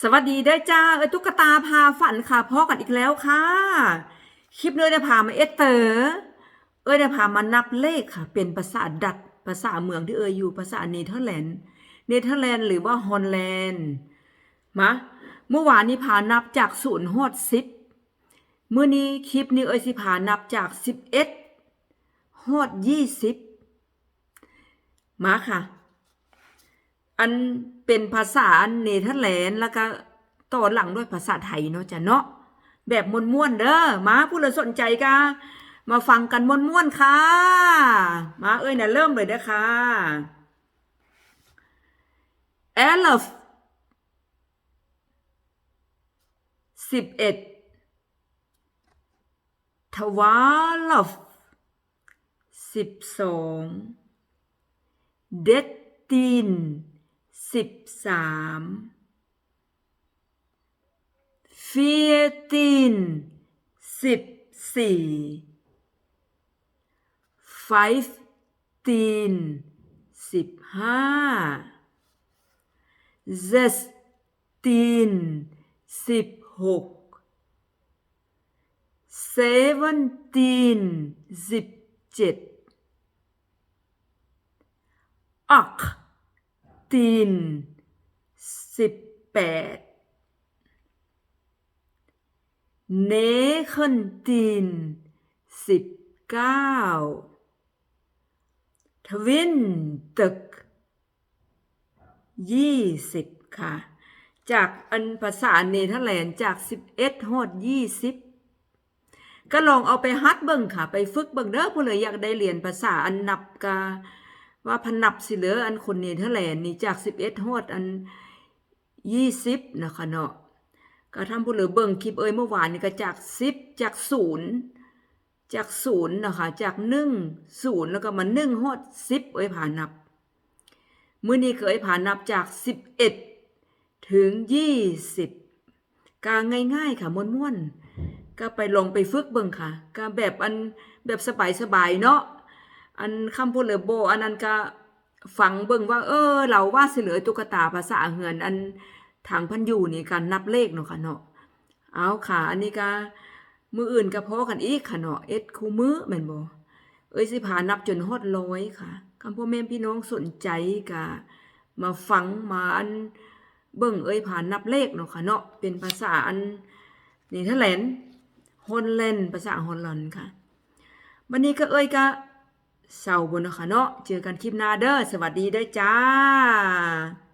สวัสดีได้อจ้าเอ้ตุ๊กตาพาฝันค่ะพ่อกันอีกแล้วค่ะ คลิปเนื้อได้พามาเอสเตอร์เอ้ยได้พามานับเลขค่ะ เป็นภาษาดัตภาษาเมืองที่เอ้ยอยู่ภาษาเนเธอร์แลนด์เนเธอร์แลนด์หรือว่าฮอลแลนด์มาเมื่อวานนี้พานับจากศูนย์ฮอดสิบเมื่อนี้คลิปนี้เอ้ยสิพานับจากสิบเอ็ดฮอดยี่สิบมาค่ะ อันเป็นภาษาเนเธอร์แลนด์แล้วก็ต่อหลังด้วยภาษาไทยเนาะจ้ะเนาะแบบม่วนๆเด้อมาผู้เลยสนใจกะมาฟังกันม่วนๆค่ะ มาเอ้ยเนี่ยเริ่มเลยเด้อค่ะ elf สิบเอ็ดทวาลฟสิบสองเดตติน สิบสามฟีตินสิบสี่ไฟตินสิบห้าเซสตินสิบหกสิบเจ็ดอัก ตีนสิบแปดเนคันตีนสิบเก้าทวินตึกยี่สิบค่ะ จากอันภาษาเนเธอร์แลนด์จากสิบเอ็ดฮอดยี่สิบก็ลองเอาไปฮัดเบิ่งค่ะ ไปฝึกเบิ่งเด้อผู้เลยอยากได้เรียนภาษาอันนับกา ว่าพนับสิเหลืออันคนเนเธอร์แลนด์นี่จากสิบเอ็ดฮอดอันยี่สิบนะคะเนาะก็ทำผู้เหลือเบิ่งคลิปเอ้ยเมื่อวานนี่ก็จากสิบจากศูนย์จากศูนย์นะคะจากหนึ่งศูนย์แล้วก็มาหนึ่งฮอดสิบเอ้ยผ่านนับมื้อนี้เคยผ่านนับจากสิบเอ็ดถึงยี่สิบกาง่ายๆค่ะม้วนๆก็ไปลองไปฝึกเบิ่งค่ะก็แบบอันแบบสบายๆเนาะ อันคำพูดเหลือโบ อันนั้นก็ฟังเบิ่งว่า เออ เราว่าสิเหลือตุ๊กตาภาษาเหือน อันทางพันอยู่นี่การนับเลขเนาะค่ะเนาะเอาค่ะ อันนี้ก็มืออื่นก็พอกันอีกค่ะเนาะเอ็ดคู่มือแม่นบ่เอ้ยสิพานับจนฮอดร้อยค่ะคำพ่อแม่พี่น้องสนใจก็มาฟังมาอันเบิ่งเอ้ยผ่านนับเลขเนาะค่ะเนาะเป็นภาษาอันนี่เทอร์แลนฮอลแลนภาษาฮอลแลนค่ะวันนี้ก็เอ้ยก็ เศร้าบนนะคะเนาะเจอกันคลิปหน้าเด้อสวัสดีเด้อจ้า